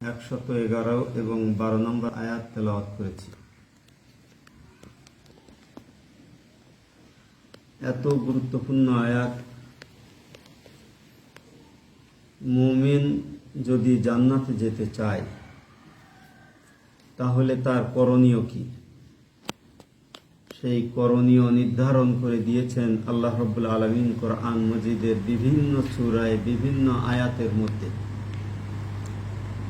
একশত এগারো এবং বারো নম্বর আয়াত তেলাওয়াত করেছি। এত গুরুত্বপূর্ণ আয়াত। মুমিন যদি জান্নাতে যেতে চায়, তাহলে তার করণীয় কি? সেই করণীয় নির্ধারণ করে দিয়েছেন আল্লাহ রব্বুল আলমিন কোরআন মজিদের বিভিন্ন চূড়ায় বিভিন্ন আয়াতের মধ্যে।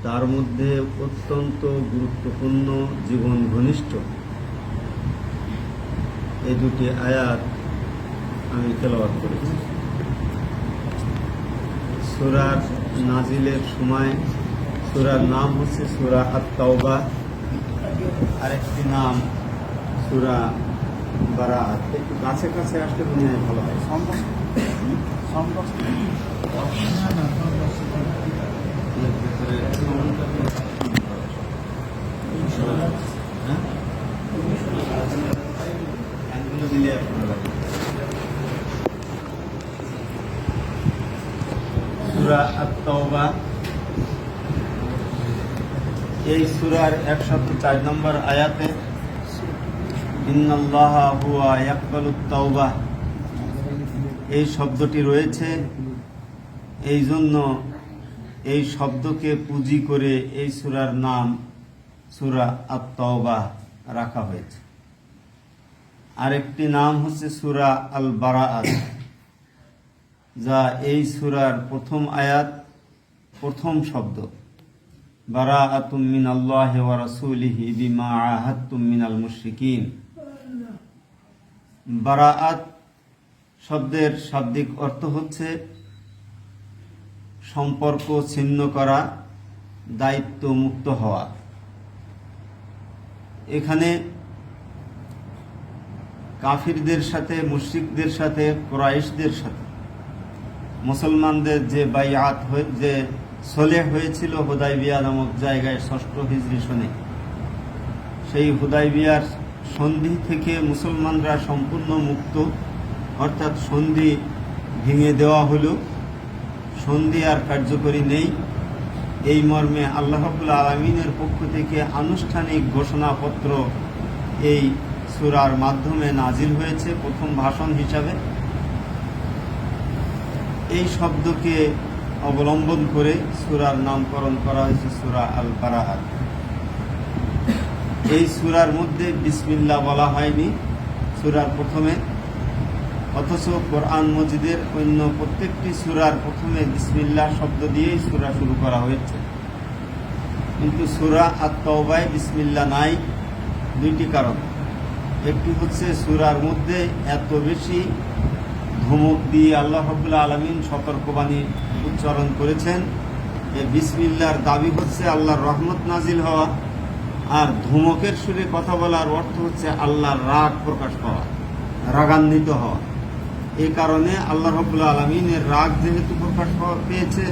তার মধ্যে অত্যন্ত গুরুত্বপূর্ণ জীবন ঘনিষ্ঠ। এই দুটি আয়াত আমি তেলাওয়াত করেছি। সুরার নাজিলের সময়, সুরার নাম হচ্ছে সুরা আত্মাওবা আরেকটি নাম সুরা বারাত। একটু কাছে কাছে আসলে মনে হয় ভালো হয়। সম্ভব। ভেতরে হ্যাঁ? গানগুলো দিলে ভালো লাগে। সূরা আত-তাওবা। এই সূরার 104 নম্বর আয়াতে এই শব্দটি রয়েছে। এই জন্য এই শব্দকে পুঁজি করে এই সূরার নাম সূরা আত-তাওবা রাখা হয়েছে। আরেকটি নাম হচ্ছে সূরা আল বারাআত যা এই সুরার প্রথম আয়াত, প্রথম শব্দ। বারাআতুম মিনাল্লাহি ওয়া রাসূলিহি বিমা আহাদতুম মিনাল মুশরিকিন। বারাআত শব্দের শাব্দিক অর্থ হচ্ছে সম্পর্ক ছিন্ন করা দায়িত্ব মুক্ত হওয়া। এখানে কাফিরদের সাথে, মুশরিকদের সাথে, ক্রাইশদের সাথে, মুসলমানদের যে বাইআত হয়ে, যে সলে হয়েছিল হুদাইবিয়া নামক জায়গায় ষষ্ঠ হিজরি সনে সেই হুদাইবিয়ার সন্ধি থেকে মুসলমানরা সম্পূর্ণ মুক্ত, অর্থাৎ সন্ধি ভেঙে দেওয়া হলো। সন্ধি আর কার্যকরী নেই। এই মর্মে আল্লাহবুল আলমিনের পক্ষ থেকে আনুষ্ঠানিক ঘোষণাপত্র এই সুরার মাধ্যমে নাজিল হয়েছে প্রথম ভাষণ হিসাবে। এই শব্দকে অবলম্বন করে সুরার নামকরণ করা হয়েছে সুরা আল বারাহাত এই সুরার মধ্যে বিসমিল্লা বলা হয়নি। সুরার প্রথমে অথচ কোরআন মজিদের অন্য প্রত্যেকটি সুরার প্রথমে বিসমিল্লা শব্দ দিয়েই সুরা শুরু করা হয়েছে। কিন্তু সুরা আত্মায় বিসমিল্লা নাই, দুইটি কারণ। একটি হচ্ছে সুরার মধ্যে এত বেশি ধমক দিয়ে আল্লাহ রবুল্লা আলমিন সতর্কবাণী উচ্চারণ করেছেন যে বিসমিল্লার দাবি হচ্ছে আল্লাহর রহমত নাজিল হওয়া আর ধমকের সুরে কথা বলার অর্থ হচ্ছে আল্লাহর রাগ প্রকাশ পাওয়া, রাগান্বিত হওয়া। এই কারণে আল্লাহ রবুল্লা আলমিনের রাগ যেহেতু প্রকাশ পেয়েছে,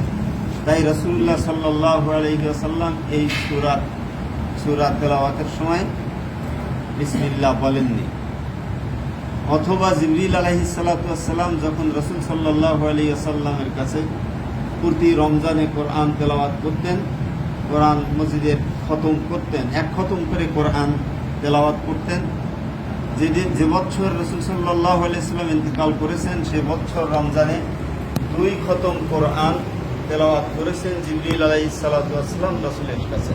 তাই রসুল্লাহ সাল্লাহ আলহিসাল্লাম এই সুরাত সুরাত তেলাওয়াতের সময় বিসমিল্লা বলেননি। অথবা জিবরিল আলহিসাল্লাম যখন রসুল সাল্লাহ আলিয়াল্লামের কাছে প্রতি রমজানে কোরআন তেলাওয়াত করতেন, কোরআন মসজিদের খতম করতেন, এক খতম করে কোরআন তেলাওয়াত করতেন যে যে বছর রসুল সাল্লাহ আলাইসাল্লাম ইন্তেকাল করেছেন, সে বছর রমজানে দুই খতম কোরআন তেলাওয়াত করেছেন জিবরিল আলাইসাল্লাম রসুলের কাছে।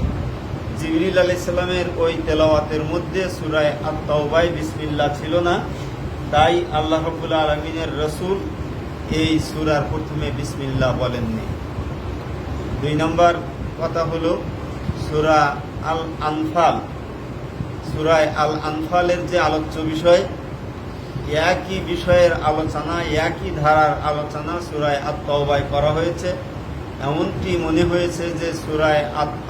জিবরিল আলাইসাল্লামের ওই তেলাওয়াতের মধ্যে সুরায় আত্মাউবাই বিসমিল্লা ছিল না। তাই আল্লাহ রবুল্লা আলমিনের রসুল এই সুরার প্রথমে বিসমিল্লা বলেননি। দুই নম্বর কথা হলো সুরা আল আনফাল সুরায় আল আনফালের যে আলোচ্য বিষয়, একই বিষয়ের আলোচনা, একই ধারার আলোচনা সুরায় আত্মায় করা হয়েছে। এমনটি মনে হয়েছে যে সুরায়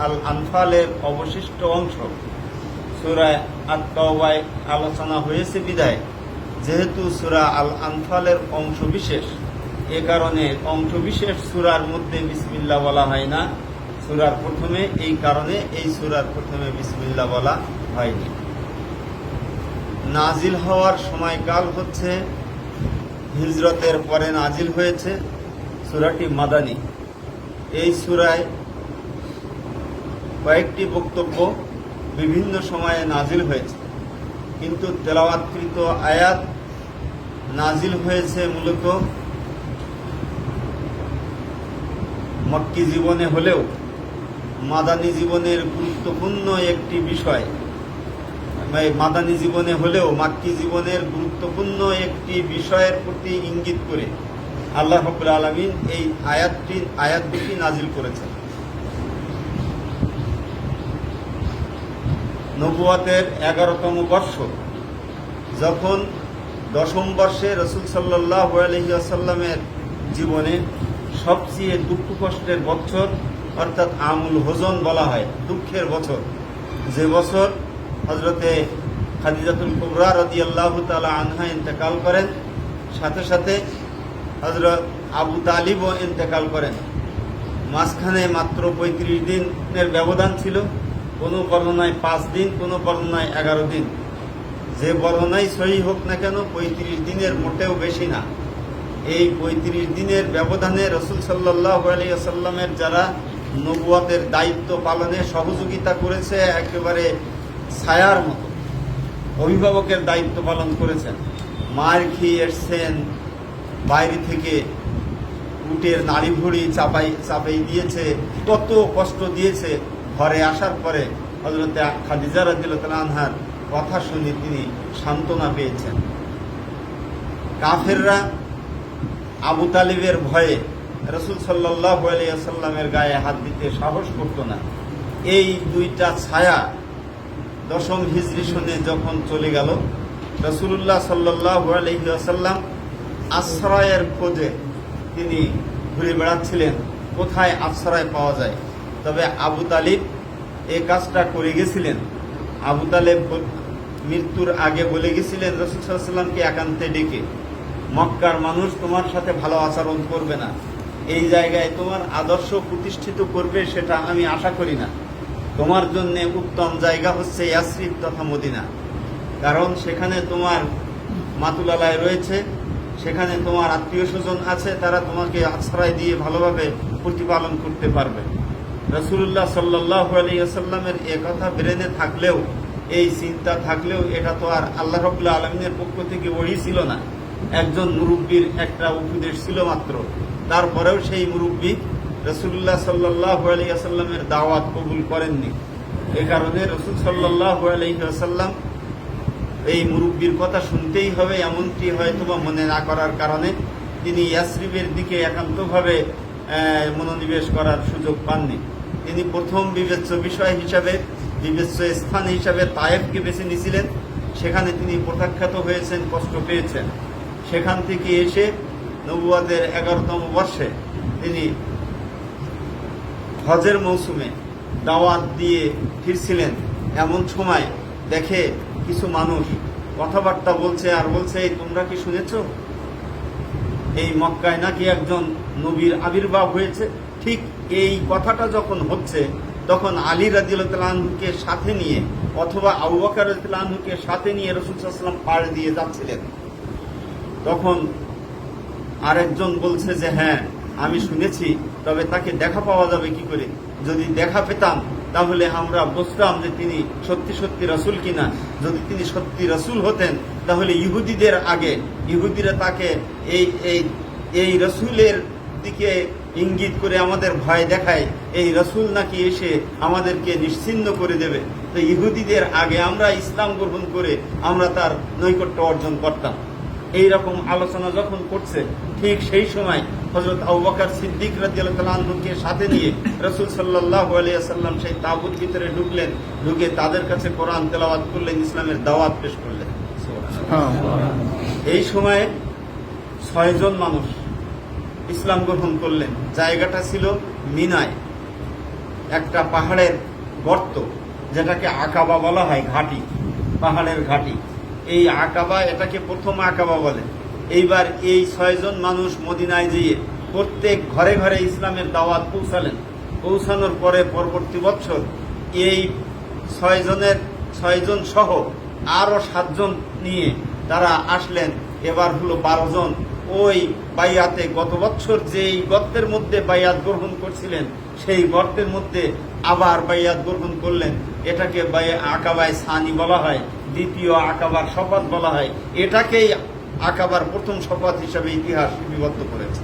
আল আনফালের অবশিষ্ট অংশ সুরায় আত্মায় আলোচনা হয়েছে বিদায়। যেহেতু সুরা আল আনফালের অংশ বিশেষ এ কারণে অংশ বিশেষ সুরার মধ্যে বিসমিল্লা বলা হয় না। সুরার প্রথমে এই কারণে এই সুরার প্রথমে বিসমিল্লা বলা হয়নি। নাজিল হওয়ার সময়কাল হচ্ছে হিজরতের পরে নাজিল হয়েছে সুরাটি মাদানি। এই সুরায় কয়েকটি বক্তব্য বিভিন্ন সময়ে নাজিল হয়েছে, কিন্তু তেলাওয়াতকৃত আয়াত নাজিল হয়েছে মূলত মক্কি জীবনে হলেও মাদানী জীবনের গুরুত্বপূর্ণ একটি বিষয়। মাদানী জীবনে হলেও মাক্কি জীবনের গুরুত্বপূর্ণ একটি বিষয়ের প্রতি ইঙ্গিত করে আল্লাহ রবুল আলমিন এই আয়াতটি আয়াত দুটি নাজিল করেছেন। নবুয়াতের এগারোতম বর্ষ, যখন দশম বর্ষে রসুল সাল্লাহ আলহিয়াসাল্লামের জীবনে সবচেয়ে দুঃখ কষ্টের বছর, অর্থাৎ আমুল হোজন বলা হয়, দুঃখের বছর, যে বছর হজরতে খাদিজাতুল কুবরা রদি আল্লাহ তালা আনহা ইন্তেকাল করেন। সাথে সাথে হজরত আবু তালিবও ইন্তেকাল করেন। মাঝখানে মাত্র পঁয়ত্রিশ দিনের ব্যবধান ছিল। কোনো বর্ণনায় পাঁচ দিন, কোনো বর্ণনায় এগারো দিন। যে বর্ণনাই সহি হোক না কেন, পঁয়ত্রিশ দিনের মোটেও বেশি না। এই পঁয়ত্রিশ দিনের ব্যবধানে রসুল সাল্লাহ আলিয়াল্লামের যারা নবুয়াতের দায়িত্ব পালনে সহযোগিতা করেছে, একেবারে ছায়ার মতো। অভিভাবকের দায়িত্ব পালন করেছেন। মায়ের খেয়ে এসছেন, বাইরে থেকে উটের নাড়ি ভুড়ি চাপাই চাপাই দিয়েছে, কত কষ্ট দিয়েছে। ঘরে আসার পরে হজরত খাদিজা আনহার কথা শুনে তিনি সান্ত্বনা পেয়েছেন। কাফেররা আবু তালিবের ভয়ে রসুল সাল্লাহ আলিয়াল্লামের গায়ে হাত দিতে সাহস করত না। এই দুইটা ছায়া দশম হিজরি সনে যখন চলে গেল রসুল্লাহ সাল্লাহ আলহিহাসাল্লাম আশ্রয়ের খোঁজে তিনি ঘুরে বেড়াচ্ছিলেন, কোথায় আশ্রয় পাওয়া যায়? তবে আবু তালিব এই কাজটা করে গেছিলেন। আবু তালেব মৃত্যুর আগে বলে গেছিলেন, রসুল একান্তে ডেকে, মক্কার মানুষ তোমার সাথে ভালো আচরণ করবে না। এই জায়গায় তোমার আদর্শ প্রতিষ্ঠিত করবে, সেটা আমি আশা করি না। তোমার জন্য উত্তম জায়গা হচ্ছে ইয়াসরিফ তথা মদিনা। কারণ সেখানে তোমার মাতুলালায় রয়েছে, সেখানে তোমার আত্মীয় স্বজন আছে, তারা তোমাকে আশ্রয় দিয়ে ভালোভাবে প্রতিপালন করতে পারবে। রসুল্লাহ সাল্লাহ আলিয়াল্লামের এ কথা ব্রেনে থাকলেও, এই চিন্তা থাকলেও এটা তো আর আল্লাহ রবুল্লাহ আলমিনের পক্ষ থেকে ওই ছিল না। একজন মুরব্বীর একটা উপদেশ ছিল মাত্র। তারপরেও সেই মুরব্বী রসুল্লাহ সাল্লাহ আলিয়াল্লামের দাওয়াত কবুল করেননি। এ কারণে রসুল সাল্লাহ আলহিহাসাল্লাম এই মুরব্বীর কথা শুনতেই হবে, এমনটি হয়তো বা মনে না করার কারণে তিনি ইয়াসরিফের দিকে একান্তভাবে মনোনিবেশ করার সুযোগ পাননি। তিনি প্রথম বিবেচ্য বিষয় হিসাবে, বিবেচ্য স্থান হিসাবে তায়েবকে বেছে নিয়েছিলেন সেখানে তিনি প্রত্যাখ্যাত হয়েছেন, কষ্ট পেয়েছেন। সেখান থেকে এসে নবুয়াদের এগারোতম বর্ষে তিনি হজের মৌসুমে দাওয়াত দিয়ে ফিরছিলেন। এমন সময় দেখে কিছু মানুষ কথাবার্তা বলছে আর বলছে, "এই, তোমরা কি শুনেছ? এই মক্কায় নাকি একজন নবীর আবির্ভাব হয়েছে? ঠিক এই কথাটা যখন হচ্ছে, তখন আলী রাজিউল্লাহকে সাথে নিয়ে অথবা আবু বকর রাজিউল্লাহকে সাথে নিয়ে রসুলাম পাড় দিয়ে যাচ্ছিলেন। তখন আরেকজন বলছে যে হ্যাঁ আমি শুনেছি তবে তাকে দেখা পাওয়া যাবে কি করে? যদি দেখা পেতাম, তাহলে আমরা বুঝতাম যে তিনি সত্যি সত্যি রসুল কিনা। যদি তিনি সত্যি রসুল হতেন, তাহলে ইহুদিদের আগে, ইহুদিরা তাকে এই এই এই রসুলের দিকে ইঙ্গিত করে আমাদের ভয় দেখায়। এই রসুল নাকি এসে আমাদেরকে নিশ্চিন্ন করে দেবে। তো ইহুদিদের আগে আমরা ইসলাম গ্রহণ করে আমরা তার নৈকট্য অর্জন করতাম। এই রকম আলোচনা যখন করছে, ঠিক সেই সময় হজরত আবুবাকার সিদ্দিক রাজিয়ালকে সাথে নিয়ে রসুল সাল্লাহ আলিয়াল্লাম সেই তাবুত ভিতরে ঢুকলেন, ঢুকে তাদের কাছে কোরআন তেলাওয়াত করলেন, ইসলামের দাওয়াত পেশ করলেন। এই সময়ে ছয়জন মানুষ ইসলাম গ্রহণ করলেন। জায়গাটা ছিল মিনায়। একটা পাহাড়ের গর্ত, যেটাকে আকাবা বলা হয়, ঘাটি, পাহাড়ের ঘাটি। এই আকাবা এটাকে প্রথম আকাবা বলে। এইবার এই ছয়জন মানুষ মদিনায় যেয়ে প্রত্যেক ঘরে ঘরে ইসলামের দাওয়াত পৌঁছালেন। পৌঁছানোর পরে পরবর্তী বছর এই ছয়জনের, ছয়জন সহ আরও সাতজন নিয়ে তারা আসলেন। এবার হলো বারো জন। ওই বাইয়াতে গত বছর যেই গর্তের মধ্যে বাইয়াত গ্রহণ করছিলেন, সেই গর্তের মধ্যে আবার বাইয়াত গ্রহণ করলেন। এটাকে আকাবায় সানি বলা হয়, দ্বিতীয় আকাবার শপথ বলা হয়। এটাকেই আকাবার প্রথম শপথ হিসাবে ইতিহাস লিপিবদ্ধ করেছে।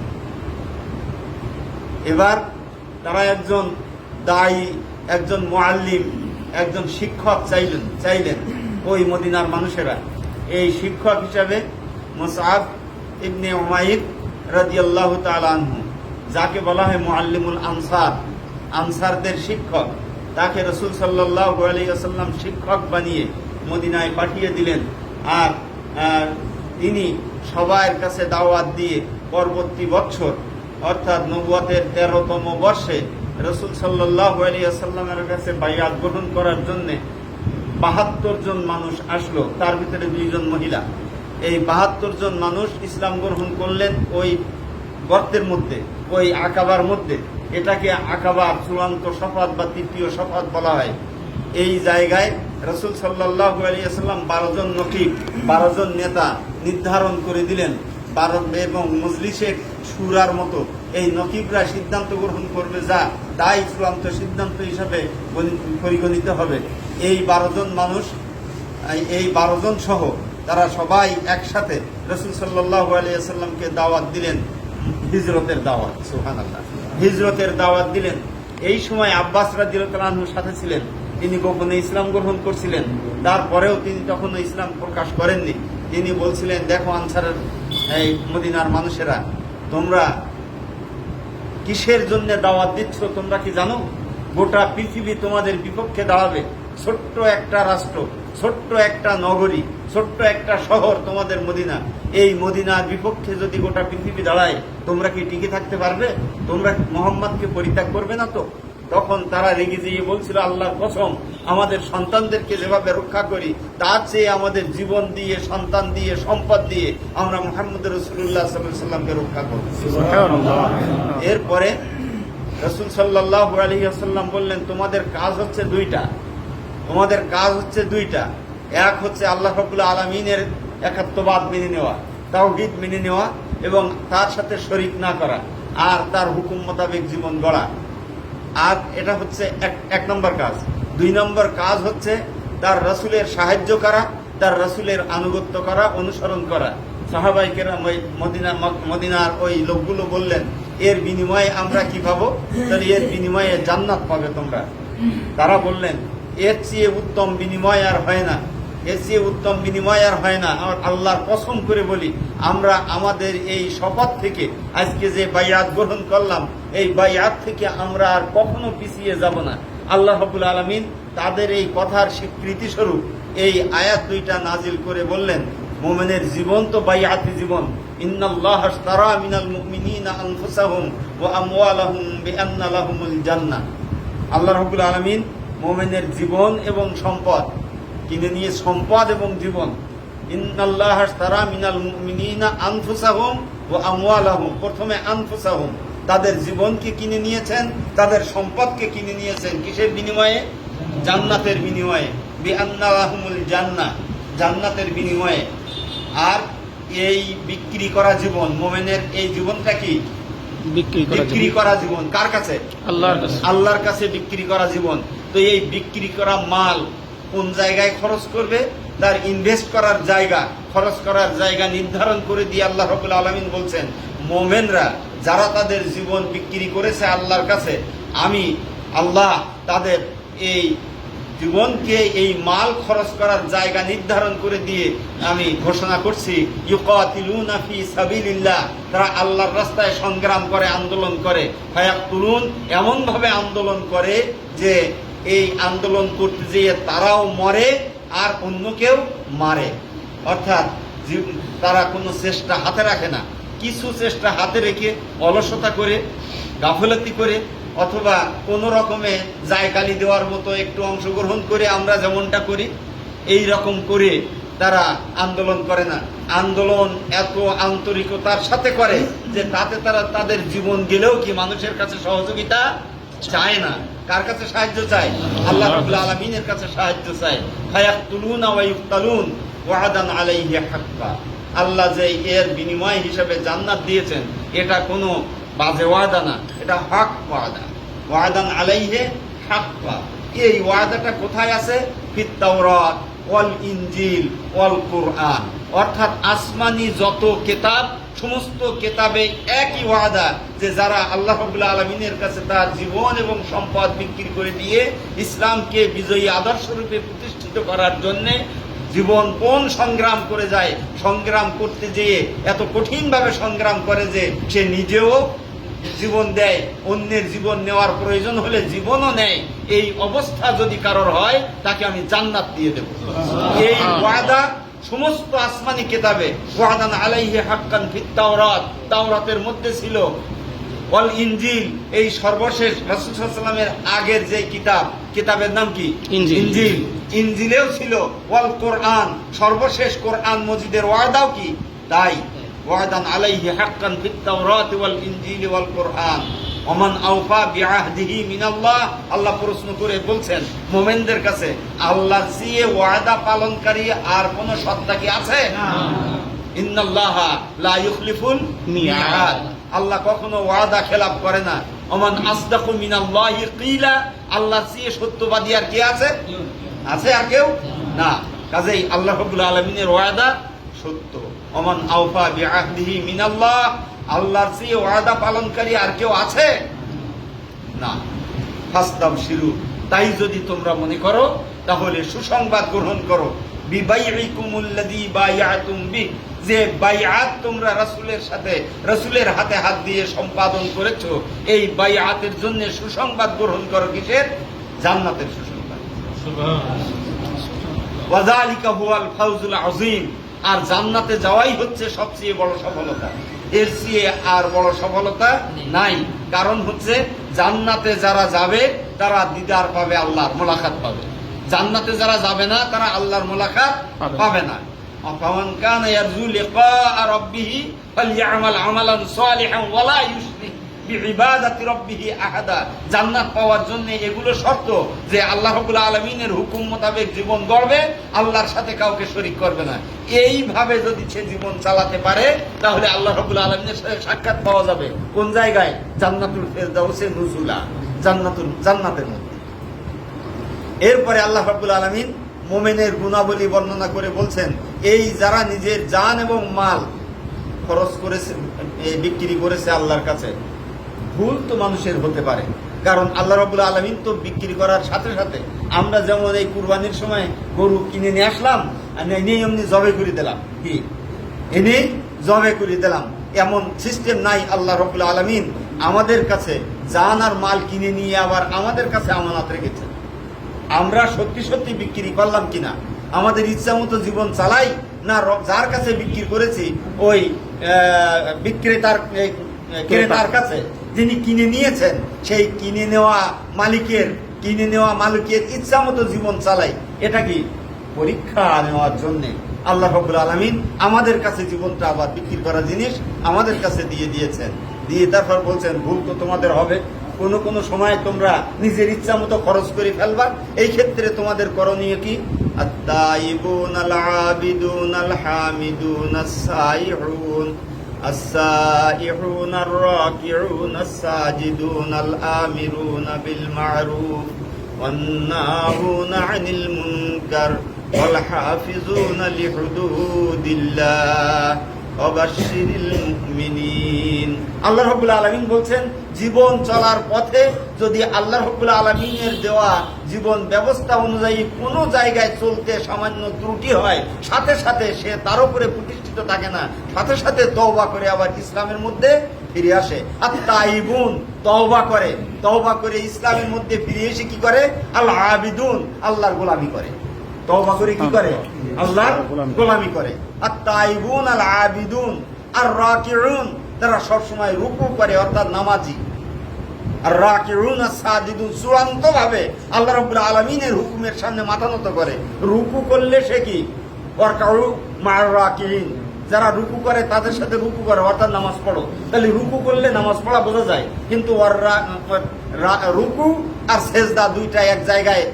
এবার তারা একজন দায়ী, একজন মোয়াল্লিম, একজন শিক্ষক চাইলেন চাইলেন ওই মদিনার মানুষেরা। এই শিক্ষক হিসাবে মোসাব ইবনে ওমাইদ রাজিয়াল্লাহ তালানহু যাকে বলা হয় মোয়াল্লিমুল আনসার, আনসারদের শিক্ষক, তাকে রসুল সাল্লাহ আলিয়াল্লাম শিক্ষক বানিয়ে মদিনায় পাঠিয়ে দিলেন। আর তিনি সবার কাছে দাওয়াত দিয়ে পরবর্তী বছর, অর্থাৎ নবুয়াতের তেরোতম বর্ষে রসুল সাল্লাহ আলিয়াল্লামের কাছে বাইয়াত গ্রহণ করার জন্যে বাহাত্তর জন মানুষ আসলো, তার ভিতরে দুইজন মহিলা। এই বাহাত্তর জন মানুষ ইসলাম গ্রহণ করলেন ওই গর্তের মধ্যে, ওই আকাবার মধ্যে। এটাকে আকাবার চূড়ান্ত শপথ বা তৃতীয় শপথ বলা হয়। এই জায়গায় রসুল সাল্লাহ আলিয়াল্লাম বারো জন নকিব, বারো জন নেতা নির্ধারণ করে দিলেন বারো এবং মজলিসের সুরার মতো। এই নকিবরা সিদ্ধান্ত গ্রহণ করবে যা তাই চূড়ান্ত সিদ্ধান্ত হিসাবে পরিগণিত হবে। এই বারো জন মানুষ, এই- এই বারো জন সহ তারা সবাই একসাথে রসুল সাল্লাহ আলিয়াল্লামকে দাওয়াত দিলেন। হিজরতের দাওয়াত সুহান হিজরতের দাওয়াত দিলেন। এই সময় আব্বাস রাজিউর সাথে ছিলেন। তিনি গোপনে ইসলাম গ্রহণ করছিলেন। তারপরেও তিনি তখন ইসলাম প্রকাশ করেননি। তিনি বলছিলেন, দেখো আনসারের এই মদিনার মানুষেরা, তোমরা কিসের জন্য দাওয়াত দিচ্ছ তোমরা কি জানো? গোটা পৃথিবী তোমাদের বিপক্ষে দাঁড়াবে। ছোট্ট একটা রাষ্ট্র, ছোট্ট একটা নগরী, ছোট্ট একটা শহর তোমাদের মদিনা। এই মদিনার বিপক্ষে যদি গোটা পৃথিবী দাঁড়ায়, তোমরা কি টিকে থাকতে পারবে? তোমরা মোহাম্মদকে পরিত্যাগ করবে না তো? তখন তারা রেগে যেয়ে বলছিল, আল্লাহর কসম আমাদের সন্তানদেরকে যেভাবে রক্ষা করি তার চেয়ে আমাদের জীবন দিয়ে সন্তান দিয়ে সম্পদ দিয়ে আমরা মোহাম্মদ রসুল্লাহ সাল্লামকে রক্ষা করব। এরপরে রসুল সাল্লাহ আলী আসাল্লাম বললেন তোমাদের কাজ হচ্ছে দুইটা। তোমাদের কাজ হচ্ছে দুইটা। এক হচ্ছে আল্লাহ রবুল্লা আলমিনের একাত্মবাদ মেনে নেওয়া তাওহিদ মেনে নেওয়া এবং তার সাথে শরিক না করা আর তার হুকুম মোতাবেক জীবন গড়া। আর এটা হচ্ছে এক এক নম্বর কাজ। দুই নম্বর কাজ হচ্ছে তার রসুলের সাহায্য করা, তার রসুলের আনুগত্য করা, অনুসরণ করা। সাহাবাইকেরা মদিনা মদিনার ওই লোকগুলো বললেন, এর বিনিময়ে আমরা কি পাবো? তাহলে এর বিনিময়ে জান্নাত পাবে তোমরা। তারা বললেন, এর চেয়ে উত্তম বিনিময় আর হয় না। এর চেয়ে উত্তম বিনিময় আর হয় না। আমার আল্লাহর কসম করে বলি, আমরা আমাদের এই শপথ থেকে আজকে যে বাইয়াত গ্রহণ করলাম, এই বাইয়াত থেকে আমরা আর কখনো পিছিয়ে যাব না। আল্লাহ রবুল আলমিন তাদের এই কথার স্বীকৃতি স্বরূপ এই আয়াত দুইটা নাজিল করে বললেন, মোমেনের জীবন তো বাইয়াতি জীবন। ইন্নাল্লাহ আশতারা মিনাল মুমিনিনা আনফুসাহুম ওয়া আমওয়ালাহুম বিআন্না লাহুমুল জান্নাহ। আল্লাহ রাব্বুল আলামিন মোমেনের জীবন এবং সম্পদ, কিনে নিয়ে সম্পদ এবং জীবন। ইন্নাল্লাহ আশতারা মিনাল মুমিনিনা আনফুসাহুম ওয়া আমওয়ালাহুম, প্রথমে আনফুসাহুম। তাদের জীবনকে কিনে নিয়েছেন তাদের সম্পদকে কিনে নিয়েছেন কিসের বিনিময়ে? জান্নাতের বিনিময়ে। বিআন্না লাহুমুল জান্নাহ জান্নাতের বিনিময়ে। আর এই বিক্রি করা জীবন মোমেনের এই জীবনটা কি? বিক্রি করা জীবন। কার কাছে? আল্লাহর কাছে। আল্লাহর কাছে বিক্রি করা জীবন। তো এই বিক্রি করা মাল কোন জায়গায় খরচ করবে? তার ইনভেস্ট করার জায়গা খরচ করার জায়গা নির্ধারণ করে দিয়ে আল্লাহ রবুল আলমিন বলছেন মোমেনরা যারা তাদের জীবন বিক্রি করেছে আল্লাহর কাছে, আমি আল্লাহ তাদের এই জীবনকে, এই মাল খরচ করার জায়গা নির্ধারণ করে দিয়ে আমি ঘোষণা করছি, ইউকাতিলুনা ফি সাবিলিল্লাহ। তারা আল্লাহর রাস্তায় সংগ্রাম করে, আন্দোলন করে। ফায়াকুলুন এমন ভাবে আন্দোলন করে যে এই আন্দোলন করতে যেয়ে তারাও মরে আর অন্য কেউ মারে। অর্থাৎ তারা কোনো চেষ্টা হাতে রাখে না। কিছু চেষ্টা হাতে রেখে অলসতা করে, গাফলতি করে, অথবা কোন রকমে জায়গালি দেওয়ার মতো একটু অংশগ্রহণ করে আমরা যেমনটা করি, এই রকম করে তারা আন্দোলন করে না। আন্দোলন এত আন্তরিকতার সাথে করে যে তাতে তারা তাদের জীবন গেলেও কি মানুষের কাছে সহযোগিতা চায় না? কার কাছে সাহায্য চায়? আল্লাহ রাব্বুল আলামিনের কাছে সাহায্য চায়। ফায়াকতুলুন ওয়া ইউক্তালুন ওয়াদান আলাইহি হাক্কা। আল্লাহ যে এর বিনিময় হিসেবে জান্নাত দিয়েছেন, এটা কোনো বাজে ওয়াদা না, এটা হক ওয়াদা। ওয়াদান আলাইহে হাক্কা। এই ওয়াদাটা কোথায় আছে? ফিত তাওরাত, ওয়াল ইনজিল, ওয়াল কোরআন। অর্থাৎ আসমানি যত কেতাব, সমস্ত কেতাবে একই ওয়াদা যে যারা আল্লাহ রাব্বুল আলমিনের কাছে তার জীবন এবং সম্পদ বিক্রি করে দিয়ে ইসলামকে বিজয়ী আদর্শ রূপে প্রতিষ্ঠিত করার জন্যে জীবন কোন সংগ্রাম করে যায় সংগ্রাম করতে যেয়ে এত কঠিনভাবে সংগ্রাম করে যে সে নিজেও জীবন দেয় অন্যের জীবন নেওয়ার প্রয়োজন হলে জীবনও নেয়। এই অবস্থা যদি কারোর হয় তাকে আমি জান্নাত দিয়ে দেব। এই ওয়াদা সমস্ত আসমানি কেতাবে ওয়াদান আলাইহি হাক্কান ফিত তাওরাত তাওরাতের মধ্যে ছিল ওয়াল ইনজিল এই সর্বশেষ রাসূল আগের যে কিতাব কিতাবের নাম কি। ইনজিল। ইনজিলেও ছিল। ওয়াল কোরআন সর্বশেষ কোরআন মজিদের ওয়াদাও কি? তাই। ওয়াদান আলাইহি হাক্কান ফিত তাওরাত ওয়াল ইনজিল ওয়াল কোরআন। ওমান আওফা বিআহদিহি মিনাল্লাহ আল্লাহ প্রশ্ন করে বলছেন মোমেনদের কাছে আল্লাহর চেয়ে ওয়াদা পালনকারী আর কোন সত্তা কি আছে? ইন্নাল্লাহা লা ইউখলিফুল মিআদ আল্লাহ কখনো ওয়াদা খেলাপ করে না। ওমান আসদাকু মিনাল্লাহি কিলা, আল্লাহর চেয়ে সত্যবাদী আর কে আছে? আছে আর কেউ? না। কাজেই আল্লাহ রাব্বুল আলামিনের ওয়াদা সত্য। ওমান আওফা বিআহদিহি মিনাল্লাহ, আল্লাহর চেয়ে ওয়াদা পালনকারী আর কেউ আছে? না। ফাস্তাম শিরু। তাই যদি তোমরা মনে করো, তাহলে সুসংবাদ গ্রহণ করো। বিবাইকুমুল্লাযী বায়াতুম বি যে বাইআত তোমরা রাসূলের সাথে রাসূলের হাতে হাত দিয়ে সম্পাদন করেছ এই বাইআতের জন্য সুসংবাদ গ্রহণ করো কিসের? জান্নাতের সুসংবাদ। ওয়াজালিকা হুয়াল ফাউজুল আযীম। আর জান্নাতে যাওয়াই হচ্ছে সবচেয়ে বড় সফলতা। এর চেয়ে আর বড় সফলতা নাই। কারণ হচ্ছে জান্নাতে যারা যাবে তারা দিদার পাবে আল্লাহর মোলাকাত পাবে। জান্নাতে যারা যাবে না তারা আল্লাহর মোলাকাত। পাবে না। বিইবাদাতি রাব্বিহি আহাদা জান্নাত পাওয়ার জন্য এগুলো শর্ত যে আল্লাহ হুকুম মোতাবেক জীবন গড়বে, আল্লাহর সাথে কাউকে শরীক করবে না। এইভাবে যদি সে জীবন চালাতে পারে, তাহলে আল্লাহ রাব্বুল আলামিনের সাথে সাক্ষাৎ পাওয়া যাবে। কোন জায়গায়? জান্নাতুল ফেরদাউসে নুজুলা। জান্নাতুল জান্নাতের মধ্যে। এরপরে আল্লাহ রাব্বুল আলামিন মোমেনের গুণাবলী বর্ণনা করে বলছেন, এই যারা নিজের জান এবং মাল খরচ করেছে বিক্রি করেছে আল্লাহর কাছে, ভুল তো মানুষের হতে পারে। কারণ আল্লাহ রাবুল আলমিন তো বিক্রি করার সাথে সাথে আমরা যেমন এই কুরবানির সময় গরু কিনে নিয়ে আসলাম, আর এনেই এমনি জবে করে দিলাম। কি? এনেই জবে করে দিলাম। এমন সিস্টেম নাই আল্লাহ রবুল আলমিন। আমাদের কাছে জান আর মাল কিনে নিয়ে আবার আমাদের কাছে আমানত রেখেছেন আমরা সত্যি সত্যি বিক্রি করলাম কিনা? আমাদের ইচ্ছা মতো জীবন চালাই না যার কাছে বিক্রি করেছি ওই বিক্রেতার ক্রেতার কাছে যিনি কিনে নিয়েছেন সেই কিনে নেওয়া মালিকের কিনে নেওয়া মালিকের ইচ্ছা মতো জীবন চালাই। এটা কি পরীক্ষা নেওয়ার জন্য? আল্লাহ রবুল আলমিন আমাদের কাছে জীবনটা আবার বিক্রি করা জিনিস আমাদের কাছে দিয়ে দিয়েছেন। দিয়ে তারপর বলছেন ভুল তো তোমাদের হবে। কোন কোন সময় তোমরা নিজের ইচ্ছা মতো খরচ করে ফেলবা এই ক্ষেত্রে তোমাদের করণীয় কি আত্তাইবুন আল আবিদুন আল হামিদুন আস-সাইহুন السائحون الراكعون الساجدون الآمرون بالمعروف والناهون عن المنكر والحافظون لحدود الله وبشر المؤمنين আল্লাহ আলমিন বলছেন, জীবন চলার পথে যদি আল্লাহ আলমিনের দেওয়া জীবন ব্যবস্থা অনুযায়ী কোনো জায়গায় চলতে সামান্য ত্রুটি হয়, সাথে সাথে সে তার উপরে প্রতিষ্ঠিত থাকে না, সাথে সাথে তওবা করে আবার ইসলামের মধ্যে ফিরে আসে। আর তাইবুন তওবা করে। তওবা করে ইসলামের মধ্যে ফিরে এসে কি করে? আল্লাহ আবিদুন আল্লাহর গোলামি করে। তওবা করে কি করে? আল্লাহর গোলামি করে। আর তাইবুন আল আবিদুন আর রাকিউন তারা সবসময় রুকু করে অর্থাৎ নামাজি। আর রাকিউন আর সাজিদুন চূড়ান্ত ভাবে আল্লাহ রাব্বুল আলামিনের হুকুমের সামনে মাথা নত করে। রুকু করলে সে কি? ওয়ারকাউ মার রাকিন যারা রুকু করে তাদের সাথে রুকু করে অর্থাৎ নামাজ পড়ো। তাহলে রুকু করলে নামাজ পড়া বোঝা যায় কিন্তু রুকু আর সেজদা দুইটা এক জায়গায়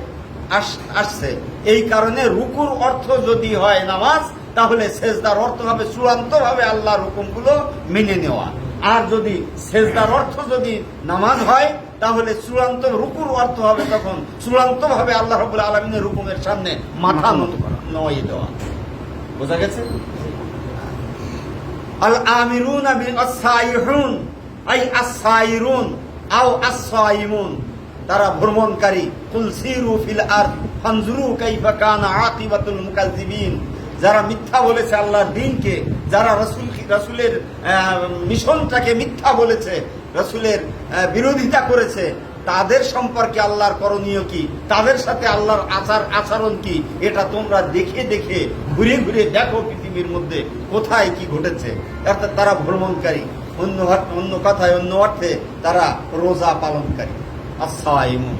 আস- আসছে। এই কারণে রুকুর অর্থ যদি হয় নামাজ তাহলে সেজদার অর্থ হবে চূড়ান্ত ভাবে আল্লাহর হুকুমগুলো মেনে নেওয়া। আর যদি সেজদার অর্থ যদি নামাজ হয় তাহলে চূড়ান্ত রুকুর অর্থ হবে তখন চূড়ান্ত ভাবে আল্লাহ রবুল আলমিনের রুকুমের সামনে মাথা নত করা। নয় দেওয়া। বোঝা গেছে? আল আমিরুন বিল আসাইহুন আই আসাইরুন আও আসাইমুন। তারা ভ্রমণকারী কুল সিরু ফিল আর ফানজুরু কাইফা আকিবাতুল মুকাজ্জিবিন যারা মিথ্যা বলেছে আল্লাহর দিনকে, যারা রাসূল রাসূলের মিশনটাকে মিথ্যা বলেছে, রাসূলের বিরোধিতা করেছে, তাদের সম্পর্কে আল্লাহর করণীয় কি? তাদের সাথে আল্লাহর আচার, আচরণ কি? এটা তোমরা দেখে দেখে ঘুরে ঘুরে দেখো পৃথিবীর মধ্যে, কোথায় কি ঘটেছে। অর্থাৎ তারা ভ্রমণকারী। অন্য অন্য কথায়, অন্য অর্থে তারা রোজা পালনকারী। আসাইমুন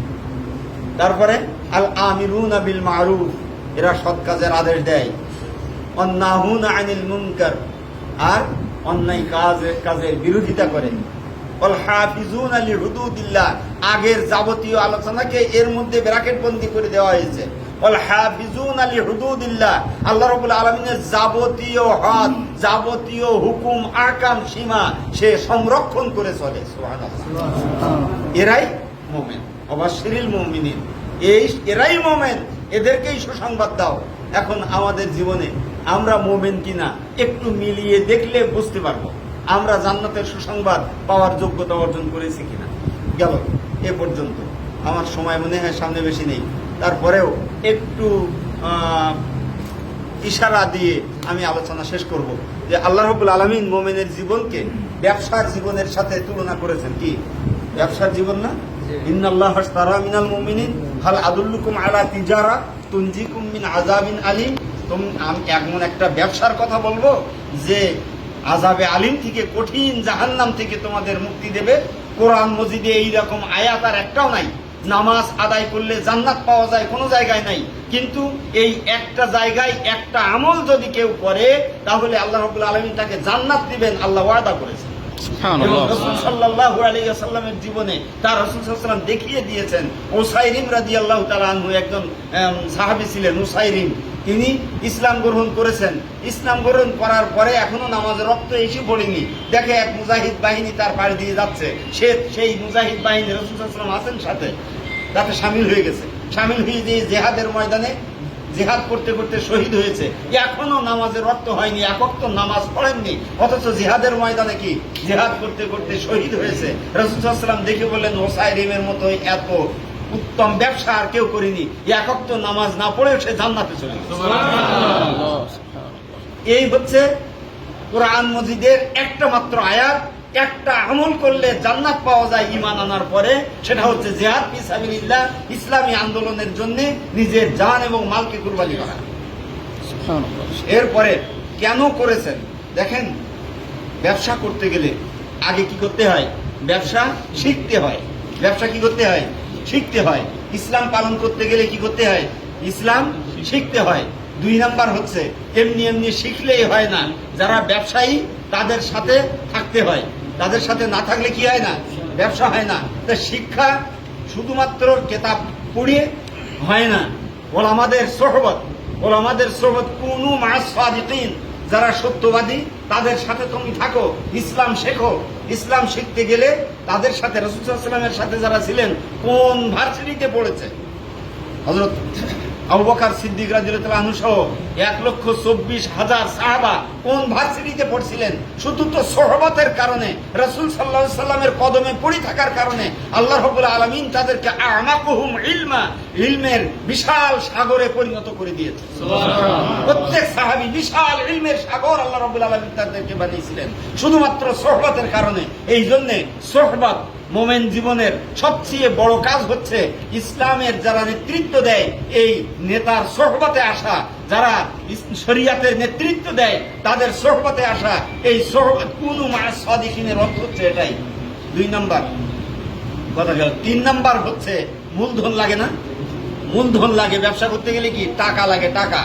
তারপরে আল আমিরুন বিল মারুফ এরা সৎ কাজের আদেশ দেয়। অন্নাহুন আনিল মুনকার আর অন্যায় কাজে কাজের বিরোধিতা করে। আগের যাবতীয় আলোচনাকে এর মধ্যে ব্র্যাকেট বন্দি করে দেওয়া হয়েছে। অল হাফিজুন আলী হুদুদিল্লাহ আল্লাহ রবুল আলমিনের যাবতীয় হদ যাবতীয় হুকুম আকাম সীমা সে সংরক্ষণ করে চলে। এরাই মোমেন অবাশিরিল মুমিনিন। এই, এরাই মোমেন। এদেরকেই সুসংবাদ দাও। এখন আমাদের জীবনে আমরা মোমেন কিনা একটু মিলিয়ে দেখলে বুঝতে পারব। আমরা জান্নাতের সুসংবাদ পাওয়ার যোগ্যতা অর্জন করেছি কিনা। গেল, এ পর্যন্ত। আমার সময় মনে হয় সামনে বেশি নেই। তারপরেও একটু ইশারা দিয়ে আমি আলোচনা শেষ করব যে আল্লাহ রবুল আলমিন মোমেনের জীবনকে ব্যবসার জীবনের সাথে তুলনা করেছেন কি? ব্যবসার জীবন না? আদুল্লুকুম তিজারা আমি এমন একটা ব্যবসার কথা বলব যে আজাবে থেকে কঠিন জাহান্নাম থেকে তোমাদের মুক্তি দেবে। কোরআন আয়াত আর একটাও নাই। নামাজ আদায় করলে জান্নাত পাওয়া যায় কোনো জায়গায় নাই। কিন্তু এই একটা জায়গায় একটা আমল যদি কেউ করে, তাহলে আল্লাহ আলমিন তাকে জান্নাত দিবেন, আল্লাহ ওয়াদা করেছেন। তিনি ইসলাম গ্রহণ করেছেন। ইসলাম গ্রহণ করার পরে এখনও নামাজ রক্ত এসে পড়েনি। দেখে এক মুজাহিদ বাহিনী তার পাড়ি দিয়ে যাচ্ছে। সে, সেই মুজাহিদ বাহিনী রসুল সাল্লাম আছেন সাথে। তাতে সামিল হয়ে গেছে। সামিল হয়ে যে জেহাদের ময়দানে জেহাদ করতে করতে শহীদ হয়েছে। এখনও নামাজের অর্থ হয়নি একক তো নামাজ পড়েননি। অথচ জিহাদের ময়দানে কি? জেহাদ করতে করতে শহীদ হয়েছে। রসুলাম দেখে বললেন ওসাইরিমের মতো এত উত্তম ব্যবসা আর কেউ করিনি। একক তো নামাজ না পড়েও সে জান্নাতে চলে এই হচ্ছে কোরআন মজিদের একটা মাত্র আয়াত। একটা আমল করলে জান্নাত পাওয়া যায় ইমান আনার পরে সেটা হচ্ছে জেহাদ ফিসাবিল্লাহ ইসলামী আন্দোলনের জন্য নিজের জান এবং মালকে কুরবানি করা। এরপরে কেন করেছেন? দেখেন ব্যবসা করতে গেলে আগে কি করতে হয়? ব্যবসা শিখতে হয়। ব্যবসা কি করতে হয়? শিখতে হয়। ইসলাম পালন করতে গেলে কি করতে হয়? ইসলাম শিখতে হয়। দুই নাম্বার হচ্ছে এমনি এমনি শিখলেই হয় না। যারা ব্যবসায়ী তাদের সাথে থাকতে হয়। তাদের সাথে না থাকলে কি হয় না? ব্যবসা হয় না। তা শিক্ষা শুধুমাত্র কেতাব পড়িয়ে হয় না। ওল আমাদের সোহবত ওল আমাদের সোহবত, কুনু মাস সাদিকিন, যারা সত্যবাদী, তাদের সাথে তুমি থাকো, ইসলাম শেখো। ইসলাম শিখতে গেলে তাদের সাথে রসুলামের সাথে যারা ছিলেন, কোন ভার্সিটিতে পড়েছে? হজরত আবু বকর সিদ্দিক সহ এক লক্ষ চব্বিশ হাজার সাহাবা কোন ভার্সিটিতে পড়ছিলেন? শুধু তো সোহবতের কারণে রসুল সাল্লাহ সাল্লামের কদমে পড়ে থাকার কারণে আল্লাহ আলমিন তাদেরকে আমাকুহুম ইলমা ইলমের বিশাল সাগরে পরিণত করে দিয়েছে প্রত্যেক সাহাবি বিশাল ইলমের সাগর আল্লাহ আলমিন তাদেরকে বানিয়েছিলেন। শুধুমাত্র সোহবতের কারণে। এই জন্যে সোহবত মোমেন জীবনের সবচেয়ে বড় কাজ হচ্ছে ইসলামের যারা নেতৃত্ব দেয়, এই নেতার সোহবতে আসা। যারা শরিয়াতের নেতৃত্ব দেয়, তাদের সোহবতে আসা। এই সোহবত কোন মাস সদিকিনের অর্থ হচ্ছে এটাই। দুই নাম্বার। কথা গেল তিন নাম্বার হচ্ছে মূলধন লাগে না। মূলধন লাগে ব্যবসা করতে গেলে কি? টাকা লাগে টাকা।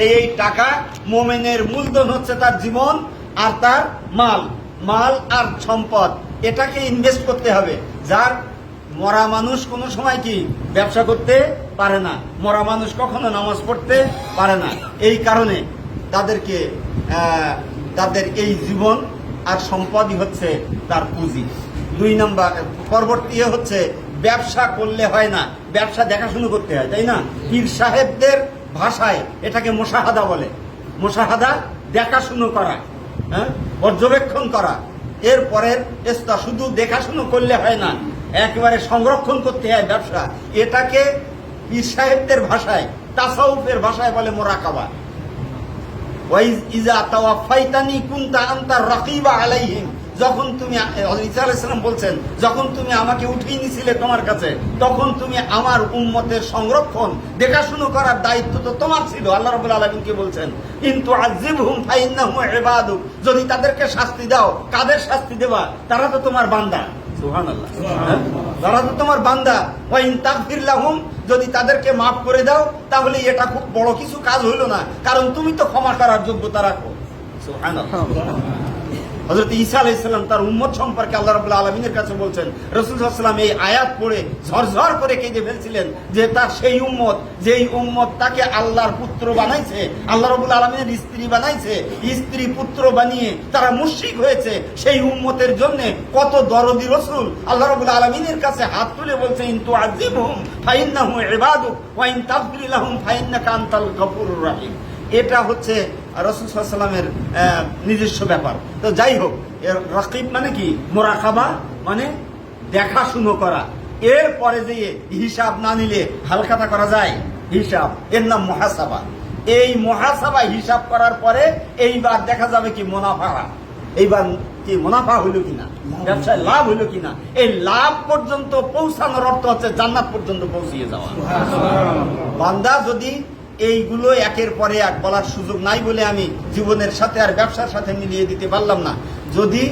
এই টাকা মোমেনের মূলধন হচ্ছে তার জীবন আর তার মাল। মাল আর সম্পদ। এটাকে ইনভেস্ট করতে হবে। যার মরা মানুষ কোনো সময় কি ব্যবসা করতে পারে না? মরা মানুষ কখনো নামাজ পড়তে পারে না। এই কারণে তাদেরকে তাদের এই জীবন আর সম্পদই হচ্ছে তার পুঁজি। দুই নম্বর, পরবর্তী হচ্ছে ব্যবসা করলে হয় না। ব্যবসা দেখাশুনো করতে হয়, তাই না? পীর সাহেবদের ভাষায় এটাকে মোশাহাদা বলে। মোশাহাদা দেখাশুনো করা হ্যাঁ? পর্যবেক্ষণ করা। এর পরের শুধু দেখাশুনো করলে হয় না, একেবারে সংরক্ষণ করতে হয় ব্যবসা। এটাকে পীর সাহেবদের ভাষায়, তাসাউফের ভাষায় বলে মোরাকাবা। ওয়াইজ ইজা তাওয়াফাইতানি কুনতা আনতা রাকিবা আলাইহিম। যখন তুমি ঈসা বলছেন যখন তুমি আমাকে উঠিয়ে নিছিলে তোমার কাছে তখন তুমি আমার উম্মতের সংরক্ষণ দেখাশুনো করার দায়িত্ব তো তোমার ছিল আল্লাহ রাব্বুল আলামিন কি বলছেন? কিন্তু আযিবহুম ফাইন্নাহুম ইবাদুক যদি তাদেরকে শাস্তি দাও কাদের শাস্তি দেবা? তারা তো তোমার বান্দা। হ্যাঁ? তারা তো তোমার বান্দা। যদি তাদেরকে মাফ করে দাও তাহলে এটা খুব বড় কিছু কাজ হইল না কারণ তুমি তো ক্ষমা করার যোগ্যতা রাখো। সুবহানাল্লাহ। হজরত ঈসা আলাইসাল্লাম তার উম্মত সম্পর্কে আল্লাহ রাবুল্লাহ আলমিনের কাছে বলছেন, রসুল সাল্লাম এই আয়াত পড়ে ঝরঝর করে কেঁদে ফেলছিলেন যে তার সেই উম্মত, যেই উম্মত তাকে আল্লাহর পুত্র বানাইছে, আল্লাহ রবুল আলমিনের স্ত্রী বানাইছে, স্ত্রী পুত্র বানিয়ে তারা মুশরিক হয়েছে, সেই উম্মতের জন্য কত দরদি রসুল আল্লাহ রবুল আলমিনের কাছে হাত তুলে বলছে ইন্তু আজিবহুম ফাইন্নাহু ইবাদুক, ওয়া ইন তাগফির লাহুম ফাইন্নাকা আনতাল গফুরুর রহিম। এটা হচ্ছে রসুল সাল্লামের নিজস্ব ব্যাপার। তো যাই হোক এর রকিব মানে কি? মোরাকাবা মানে দেখাশুনো করা। এর পরে যে হিসাব না নিলে হালখাতা করা যায়? হিসাব। এর নাম মহাসাবা। এই মহাসাবা হিসাব করার পরে এইবার দেখা যাবে কি মুনাফা। এইবার কি মুনাফা হইল কিনা? ব্যবসায় লাভ হইল কিনা? এই লাভ পর্যন্ত পৌঁছানোর অর্থ হচ্ছে জান্নাত পর্যন্ত পৌঁছিয়ে যাওয়া। বান্দা যদি এইগুলো একের পরে এক বলার সুযোগ নাই বলে আমি জীবনের সাথে আর ব্যবসার সাথে মিলিয়ে দিতে পারলাম না। যদি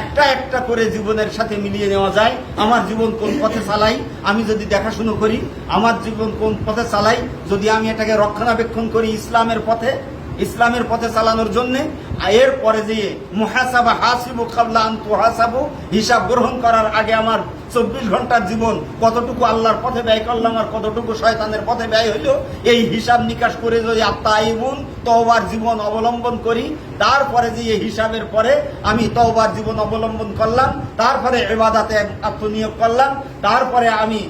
একটা একটা করে জীবনের সাথে মিলিয়ে নেওয়া যায়, আমার জীবন কোন পথে চালাই, আমি যদি দেখাশুনো করি, আমার জীবন কোন পথে চালাই, যদি আমি এটাকে রক্ষণাবেক্ষণ করি ইসলামের পথে ইসলামের পথে চালানোর জন্য এর পরে যে মুহাসাবা হাসিবু খাবলা আন্তু হাসাবু হিসাব গ্রহণ করার আগে আমার চব্বিশ ঘণ্টার জীবন কতটুকু আল্লাহর পথে ব্যয় করলাম আর কতটুকু শয়তানের পথে ব্যয় হইল, এই হিসাব নিকাশ করে যদি আত্মা আইবুন তওবার জীবন অবলম্বন করি, তারপরে যে এই হিসাবের পরে আমি তওবার জীবন অবলম্বন করলাম, তারপরে এবাদাতে আত্মনিয়োগ করলাম, তারপরে আমি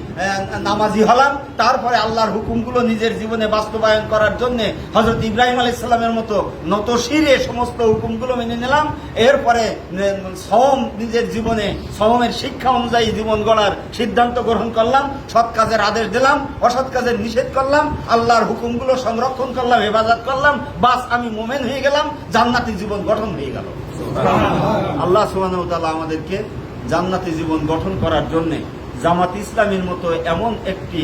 নামাজি হলাম, তারপরে আল্লাহর হুকুমগুলো নিজের জীবনে বাস্তবায়ন করার জন্যে হজরত ইব্রাহিম আলাইসাল্লামের মতো নতশিরে সমস্ত হুকুমগুলো মেনে নিলাম, এরপরে সম নিজের জীবনে সমমের শিক্ষা অনুযায়ী জীবন গড়ার সিদ্ধান্ত গ্রহণ করলাম, সৎ কাজের আদেশ দিলাম, অসৎ কাজের নিষেধ করলাম, আল্লাহর হুকুমগুলো সংরক্ষণ করলাম, হেফাজত করলাম, বাস আমি মোমেন হয়ে গেলাম, জান্নাতি জীবন গঠন হয়ে গেল। আল্লাহ সুবাহ আমাদেরকে জান্নাতি জীবন গঠন করার জন্য জামাত ইসলামের মতো এমন একটি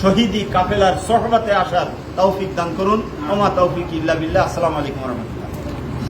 শহীদি কাফেলার সহবাতে আসার তৌফিক দান করুন। আমা তৌফিক ইল্লা বিল্লাহ। আসসালামু আলাইকুম রহমতুল্লাহ।